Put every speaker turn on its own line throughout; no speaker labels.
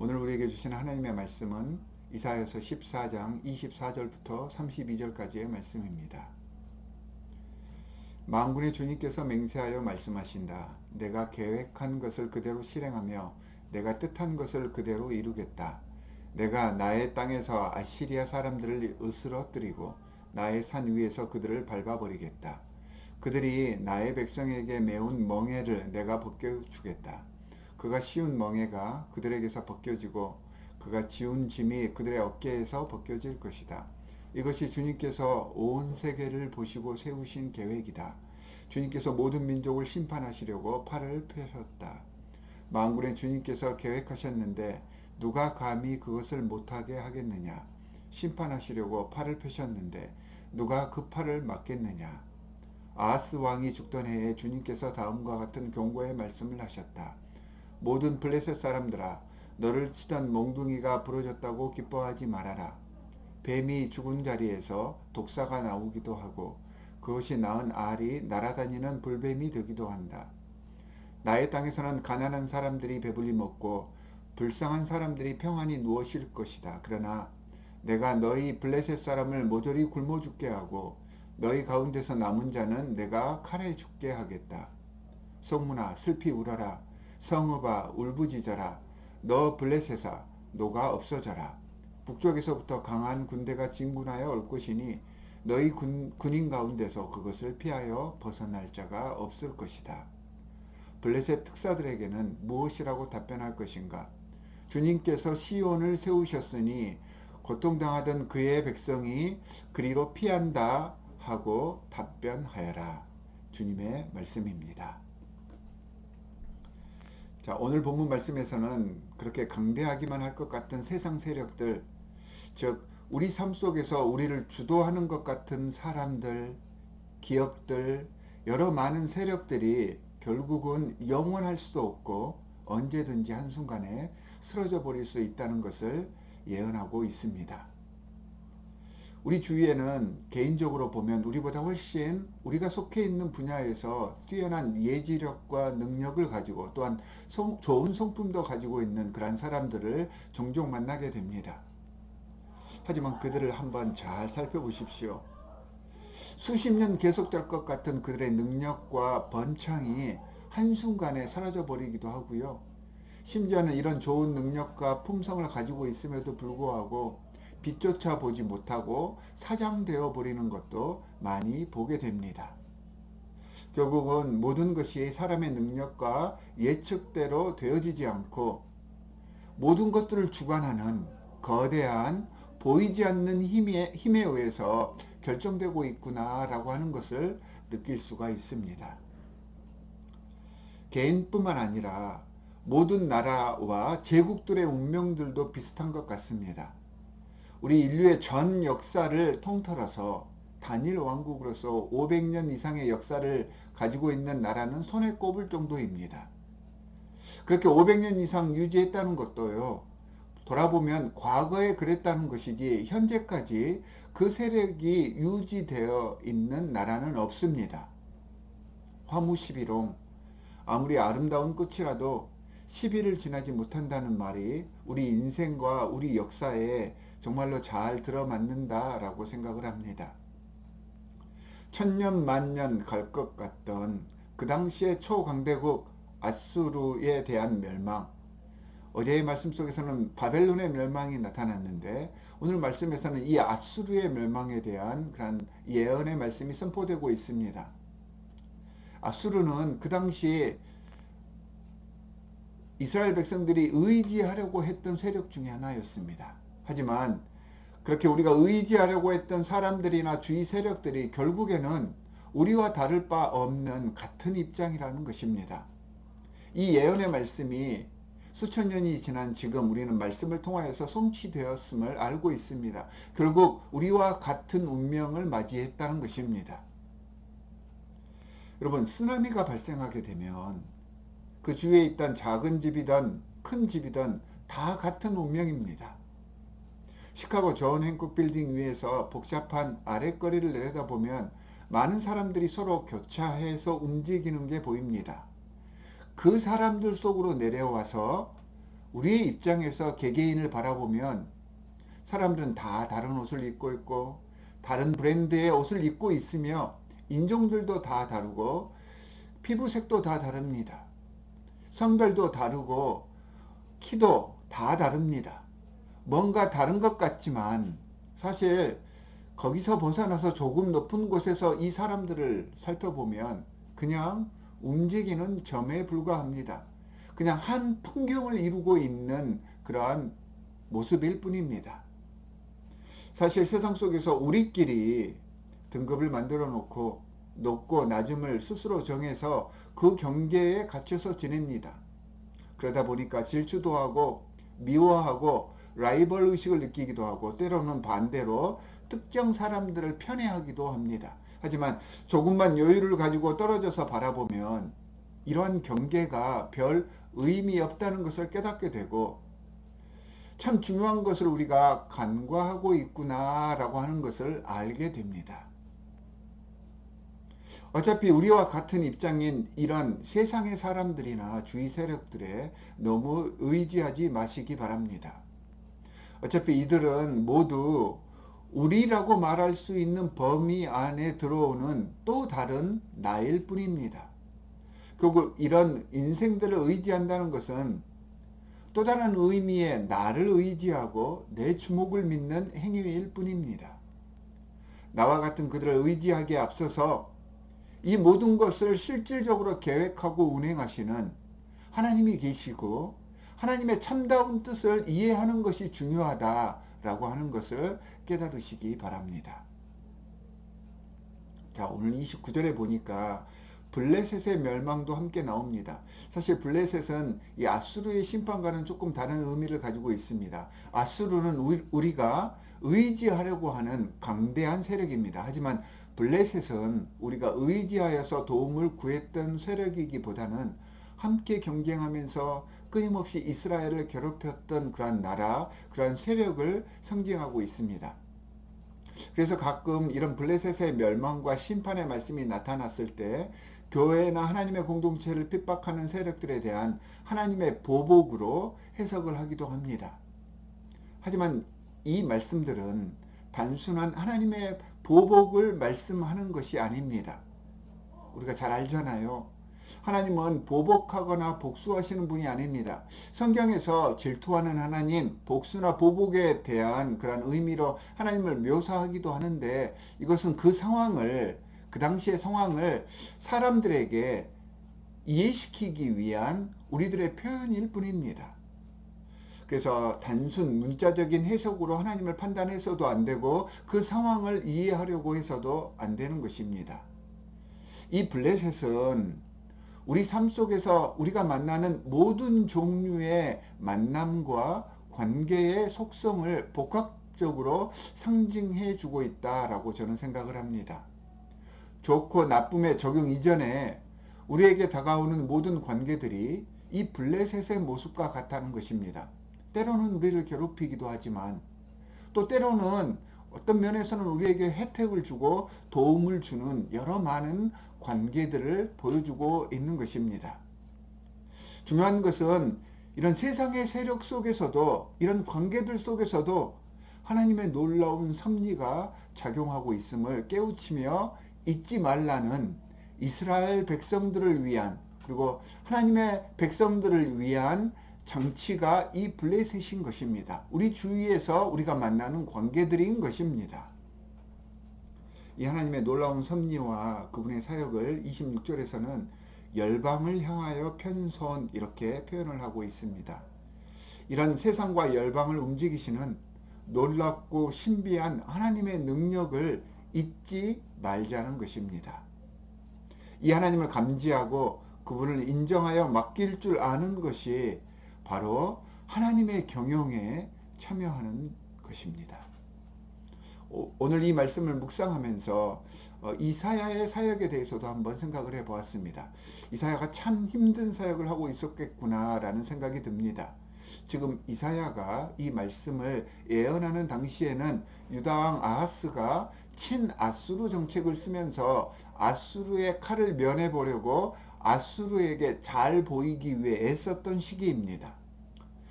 오늘 우리에게 주신 하나님의 말씀은 이사야서 14장 24절부터 32절까지의 말씀입니다. 만군의 주님께서 맹세하여 말씀하신다. 내가 계획한 것을 그대로 실행하며 내가 뜻한 것을 그대로 이루겠다. 내가 나의 땅에서 아시리아 사람들을 으스러뜨리고 나의 산 위에서 그들을 밟아버리겠다. 그들이 나의 백성에게 매운 멍에를 내가 벗겨주겠다. 그가 씌운 멍에가 그들에게서 벗겨지고 그가 지운 짐이 그들의 어깨에서 벗겨질 것이다. 이것이 주님께서 온 세계를 보시고 세우신 계획이다. 주님께서 모든 민족을 심판하시려고 팔을 펴셨다. 만군의 주님께서 계획하셨는데 누가 감히 그것을 못하게 하겠느냐? 심판하시려고 팔을 펴셨는데 누가 그 팔을 막겠느냐? 아하스 왕이 죽던 해에 주님께서 다음과 같은 경고의 말씀을 하셨다. 모든 블레셋 사람들아 너를 치던 몽둥이가 부러졌다고 기뻐하지 말아라. 뱀이 죽은 자리에서 독사가 나오기도 하고 그것이 낳은 알이 날아다니는 불뱀이 되기도 한다. 나의 땅에서는 가난한 사람들이 배불리 먹고 불쌍한 사람들이 평안히 누워 쉴 것이다. 그러나 내가 너희 블레셋 사람을 모조리 굶어 죽게 하고 너희 가운데서 남은 자는 내가 칼에 죽게 하겠다. 성문아 슬피 울어라. 성읍아 울부짖어라. 너 블레셋아 노가 없어져라. 북쪽에서부터 강한 군대가 진군하여 올 것이니 너희 군, 군인 가운데서 그것을 피하여 벗어날 자가 없을 것이다. 블레셋 특사들에게는 무엇이라고 답변할 것인가? 주님께서 시온을 세우셨으니 고통당하던 그의 백성이 그리로 피한다 하고 답변하여라. 주님의 말씀입니다. 자, 오늘 본문 말씀에서는 그렇게 강대하기만 할 것 같은 세상 세력들, 즉, 우리 삶 속에서 우리를 주도하는 것 같은 사람들, 기업들, 여러 많은 세력들이 결국은 영원할 수도 없고 언제든지 한순간에 쓰러져 버릴 수 있다는 것을 예언하고 있습니다. 우리 주위에는 개인적으로 보면 우리보다 훨씬 우리가 속해 있는 분야에서 뛰어난 예지력과 능력을 가지고 또한 성, 좋은 성품도 가지고 있는 그런 사람들을 종종 만나게 됩니다. 하지만 그들을 한번 잘 살펴보십시오. 수십 년 계속될 것 같은 그들의 능력과 번창이 한순간에 사라져 버리기도 하고요. 심지어는 이런 좋은 능력과 품성을 가지고 있음에도 불구하고 빛조차 보지 못하고 사장되어 버리는 것도 많이 보게 됩니다. 결국은 모든 것이 사람의 능력과 예측대로 되어지지 않고 모든 것들을 주관하는 거대한 보이지 않는 힘에, 힘에 의해서 결정되고 있구나라고 하는 것을 느낄 수가 있습니다. 개인뿐만 아니라 모든 나라와 제국들의 운명들도 비슷한 것 같습니다. 우리 인류의 전 역사를 통틀어서 단일 왕국으로서 500년 이상의 역사를 가지고 있는 나라는 손에 꼽을 정도입니다. 그렇게 500년 이상 유지했다는 것도요, 돌아보면 과거에 그랬다는 것이지 현재까지 그 세력이 유지되어 있는 나라는 없습니다. 화무 11홍 아무리 아름다운 꽃이라도 10일을 지나지 못한다는 말이 우리 인생과 우리 역사에 정말로 잘 들어맞는다라고 생각을 합니다. 천년 만년 갈 것 같던 그 당시의 초강대국 아수르에 대한 멸망 어제의 말씀 속에서는 바벨론의 멸망이 나타났는데 오늘 말씀에서는 이 아수르의 멸망에 대한 그런 예언의 말씀이 선포되고 있습니다. 아수르는 그 당시 이스라엘 백성들이 의지하려고 했던 세력 중의 하나였습니다. 하지만 그렇게 우리가 의지하려고 했던 사람들이나 주위 세력들이 결국에는 우리와 다를 바 없는 같은 입장이라는 것입니다. 이 예언의 말씀이 수천 년이 지난 지금 우리는 말씀을 통하여서 성취되었음을 알고 있습니다. 결국 우리와 같은 운명을 맞이했다는 것입니다. 여러분, 쓰나미가 발생하게 되면 그 주위에 있던 작은 집이든 큰 집이든 다 같은 운명입니다. 시카고 존 행콕 빌딩 위에서 복잡한 아랫거리를 내려다보면 많은 사람들이 서로 교차해서 움직이는 게 보입니다. 그 사람들 속으로 내려와서 우리의 입장에서 개개인을 바라보면 사람들은 다 다른 옷을 입고 있고 다른 브랜드의 옷을 입고 있으며 인종들도 다 다르고 피부색도 다 다릅니다. 성별도 다르고 키도 다 다릅니다. 뭔가 다른 것 같지만 사실 거기서 벗어나서 조금 높은 곳에서 이 사람들을 살펴보면 그냥 움직이는 점에 불과합니다. 그냥 한 풍경을 이루고 있는 그러한 모습일 뿐입니다. 사실 세상 속에서 우리끼리 등급을 만들어 놓고 높고 낮음을 스스로 정해서 그 경계에 갇혀서 지냅니다. 그러다 보니까 질투도 하고 미워하고 라이벌 의식을 느끼기도 하고 때로는 반대로 특정 사람들을 편애하기도 합니다. 하지만 조금만 여유를 가지고 떨어져서 바라보면 이러한 경계가 별 의미 없다는 것을 깨닫게 되고 참 중요한 것을 우리가 간과하고 있구나라고 하는 것을 알게 됩니다. 어차피 우리와 같은 입장인 이런 세상의 사람들이나 주위 세력들에 너무 의지하지 마시기 바랍니다. 어차피 이들은 모두 우리라고 말할 수 있는 범위 안에 들어오는 또 다른 나일 뿐입니다. 결국 이런 인생들을 의지한다는 것은 또 다른 의미의 나를 의지하고 내 주목을 믿는 행위일 뿐입니다. 나와 같은 그들을 의지하기에 앞서서 이 모든 것을 실질적으로 계획하고 운행하시는 하나님이 계시고 하나님의 참다운 뜻을 이해하는 것이 중요하다라고 하는 것을 깨달으시기 바랍니다. 자, 오늘 29절에 보니까 블레셋의 멸망도 함께 나옵니다. 사실 블레셋은 이 아수르의 심판과는 조금 다른 의미를 가지고 있습니다. 아수르는 우리가 의지하려고 하는 강대한 세력입니다. 하지만 블레셋은 우리가 의지하여서 도움을 구했던 세력이기보다는 함께 경쟁하면서 끊임없이 이스라엘을 괴롭혔던 그러한 나라, 그러한 세력을 상징하고 있습니다. 그래서 가끔 이런 블레셋의 멸망과 심판의 말씀이 나타났을 때 교회나 하나님의 공동체를 핍박하는 세력들에 대한 하나님의 보복으로 해석을 하기도 합니다. 하지만 이 말씀들은 단순한 하나님의 보복을 말씀하는 것이 아닙니다. 우리가 잘 알잖아요. 하나님은 보복하거나 복수하시는 분이 아닙니다. 성경에서 질투하는 하나님, 복수나 보복에 대한 그런 의미로 하나님을 묘사하기도 하는데 이것은 그 상황을, 그 당시의 상황을 사람들에게 이해시키기 위한 우리들의 표현일 뿐입니다. 그래서 단순 문자적인 해석으로 하나님을 판단해서도 안 되고 그 상황을 이해하려고 해서도 안 되는 것입니다. 이 블레셋은 우리 삶 속에서 우리가 만나는 모든 종류의 만남과 관계의 속성을 복합적으로 상징해 주고 있다라고 저는 생각을 합니다. 좋고 나쁨의 적용 이전에 우리에게 다가오는 모든 관계들이 이 블레셋의 모습과 같다는 것입니다. 때로는 우리를 괴롭히기도 하지만 또 때로는 어떤 면에서는 우리에게 혜택을 주고 도움을 주는 여러 많은 관계들을 보여주고 있는 것입니다. 중요한 것은 이런 세상의 세력 속에서도 이런 관계들 속에서도 하나님의 놀라운 섭리가 작용하고 있음을 깨우치며 잊지 말라는 이스라엘 백성들을 위한 그리고 하나님의 백성들을 위한 정치가 이 블레셋인 것입니다. 우리 주위에서 우리가 만나는 관계들인 것입니다. 이 하나님의 놀라운 섭리와 그분의 사역을 26절에서는 열방을 향하여 편선 이렇게 표현을 하고 있습니다. 이런 세상과 열방을 움직이시는 놀랍고 신비한 하나님의 능력을 잊지 말자는 것입니다. 이 하나님을 감지하고 그분을 인정하여 맡길 줄 아는 것이 바로 하나님의 경영에 참여하는 것입니다. 오늘 이 말씀을 묵상하면서 어, 이사야의 사역에 대해서도 한번 생각을 해 보았습니다. 이사야가 참 힘든 사역을 하고 있었겠구나라는 생각이 듭니다. 지금 이사야가 이 말씀을 예언하는 당시에는 유다왕 아하스가 친아수르 정책을 쓰면서 아수르의 칼을 면해 보려고 아수르에게 잘 보이기 위해 애썼던 시기입니다.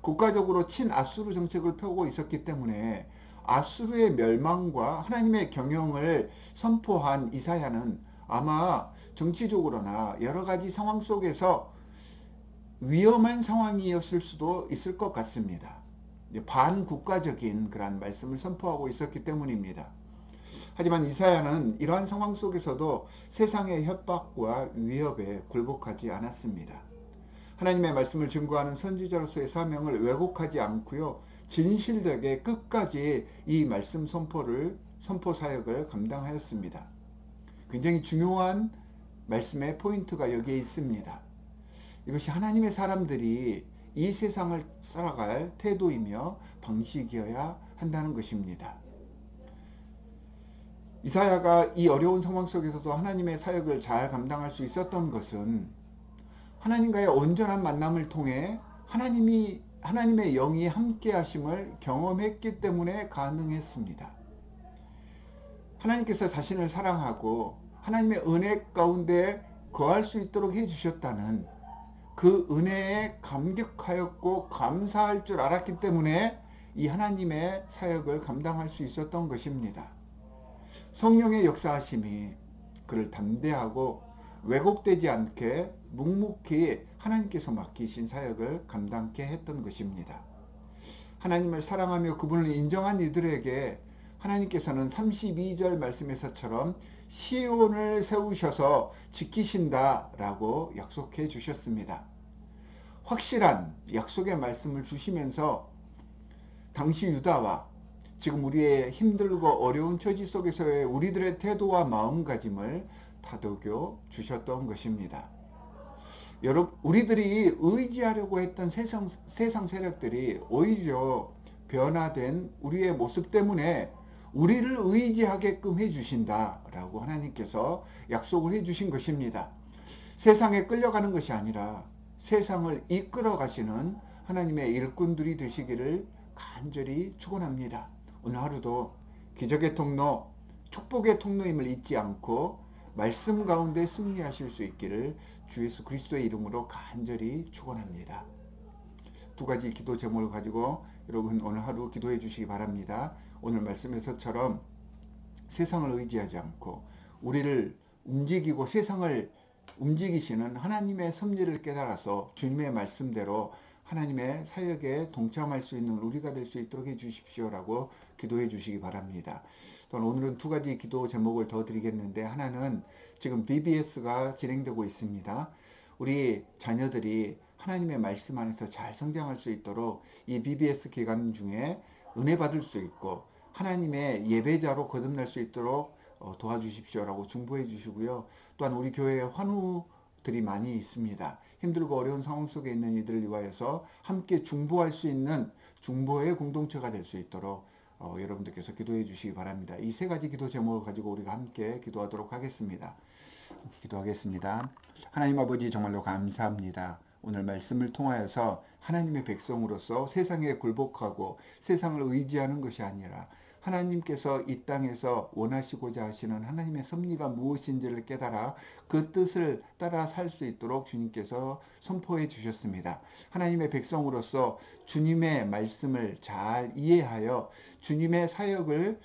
국가적으로 친아수르 정책을 펴고 있었기 때문에 아수르의 멸망과 하나님의 경영을 선포한 이사야는 아마 정치적으로나 여러 가지 상황 속에서 위험한 상황이었을 수도 있을 것 같습니다. 반국가적인 그러한 말씀을 선포하고 있었기 때문입니다. 하지만 이사야는 이러한 상황 속에서도 세상의 협박과 위협에 굴복하지 않았습니다. 하나님의 말씀을 증거하는 선지자로서의 사명을 왜곡하지 않고요. 진실되게 끝까지 이 말씀 선포를 선포 사역을 감당하였습니다. 굉장히 중요한 말씀의 포인트가 여기에 있습니다. 이것이 하나님의 사람들이 이 세상을 살아갈 태도이며 방식이어야 한다는 것입니다. 이사야가 이 어려운 상황 속에서도 하나님의 사역을 잘 감당할 수 있었던 것은 하나님과의 온전한 만남을 통해 하나님이 하나님의 영이 함께 하심을 경험했기 때문에 가능했습니다. 하나님께서 자신을 사랑하고 하나님의 은혜 가운데 거할 수 있도록 해 주셨다는 그 은혜에 감격하였고 감사할 줄 알았기 때문에 이 하나님의 사역을 감당할 수 있었던 것입니다. 성령의 역사하심이 그를 담대하고 왜곡되지 않게 묵묵히 하나님께서 맡기신 사역을 감당케 했던 것입니다. 하나님을 사랑하며 그분을 인정한 이들에게 하나님께서는 32절 말씀에서처럼 시온을 세우셔서 지키신다라고 약속해 주셨습니다. 확실한 약속의 말씀을 주시면서 당시 유다와 지금 우리의 힘들고 어려운 처지 속에서의 우리들의 태도와 마음가짐을 다독여 주셨던 것입니다. 여러분, 우리들이 의지하려고 했던 세상, 세상 세력들이 오히려 변화된 우리의 모습 때문에 우리를 의지하게끔 해주신다라고 하나님께서 약속을 해주신 것입니다. 세상에 끌려가는 것이 아니라 세상을 이끌어 가시는 하나님의 일꾼들이 되시기를 간절히 축원합니다. 오늘 하루도 기적의 통로, 축복의 통로임을 잊지 않고 말씀 가운데 승리하실 수 있기를 주 예수 그리스도의 이름으로 간절히 축원합니다. 두 가지 기도 제목을 가지고 여러분 오늘 하루 기도해 주시기 바랍니다. 오늘 말씀에서처럼 세상을 의지하지 않고 우리를 움직이고 세상을 움직이시는 하나님의 섭리를 깨달아서 주님의 말씀대로 하나님의 사역에 동참할 수 있는 우리가 될 수 있도록 해 주십시오라고 기도해 주시기 바랍니다. 또한 오늘은 두 가지 기도 제목을 더 드리겠는데 하나는 지금 BBS가 진행되고 있습니다. 우리 자녀들이 하나님의 말씀 안에서 잘 성장할 수 있도록 이 BBS 기간 중에 은혜 받을 수 있고 하나님의 예배자로 거듭날 수 있도록 어, 도와주십시오라고 중보해 주시고요. 또한 우리 교회에 환우들이 많이 있습니다. 힘들고 어려운 상황 속에 있는 이들을 위하여서 함께 중보할 수 있는 중보의 공동체가 될 수 있도록 어, 여러분들께서 기도해 주시기 바랍니다. 이 세 가지 기도 제목을 가지고 우리가 함께 기도하도록 하겠습니다. 기도하겠습니다. 하나님 아버지 정말로 감사합니다. 오늘 말씀을 통하여서 하나님의 백성으로서 세상에 굴복하고 세상을 의지하는 것이 아니라 하나님께서 이 땅에서 원하시고자 하시는 하나님의 섭리가 무엇인지를 깨달아 그 뜻을 따라 살 수 있도록 주님께서 선포해 주셨습니다. 하나님의 백성으로서 주님의 말씀을 잘 이해하여 주님의 사역을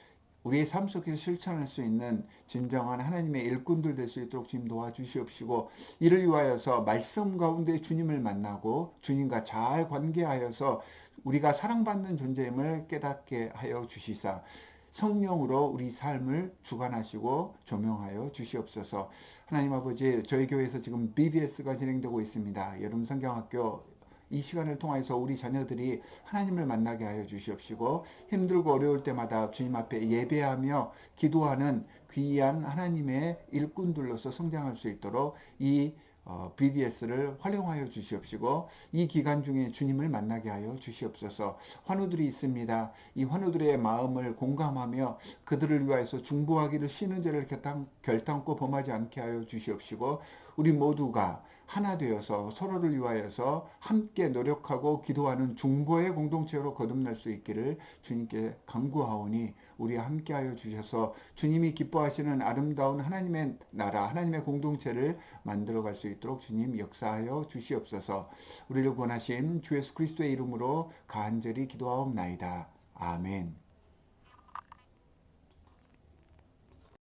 우리의 삶 속에서 실천할 수 있는 진정한 하나님의 일꾼들 될 수 있도록 주님 도와주시옵시고 이를 위하여서 말씀 가운데 주님을 만나고 주님과 잘 관계하여서 우리가 사랑받는 존재임을 깨닫게 하여 주시사 성령으로 우리 삶을 주관하시고 조명하여 주시옵소서. 하나님 아버지, 저희 교회에서 지금 BBS가 진행되고 있습니다. 여름 성경학교 이 시간을 통해서 우리 자녀들이 하나님을 만나게 하여 주시옵시고 힘들고 어려울 때마다 주님 앞에 예배하며 기도하는 귀한 하나님의 일꾼들로서 성장할 수 있도록 이 어, BBS를 활용하여 주시옵시고 이 기간 중에 주님을 만나게 하여 주시옵소서 환우들이 있습니다. 이 환우들의 마음을 공감하며 그들을 위하여서 중보하기를 쉬는 죄를 결단, 결단코 범하지 않게 하여 주시옵시고 우리 모두가 하나 되어서 서로를 위하여서 함께 노력하고 기도하는 중보의 공동체로 거듭날 수 있기를 주님께 간구하오니 우리 함께하여 주셔서 주님이 기뻐하시는 아름다운 하나님의 나라 하나님의 공동체를 만들어갈 수 있도록 주님 역사하여 주시옵소서 우리를 권하신 주 예수 그리스도의 이름으로 간절히 기도하옵나이다. 아멘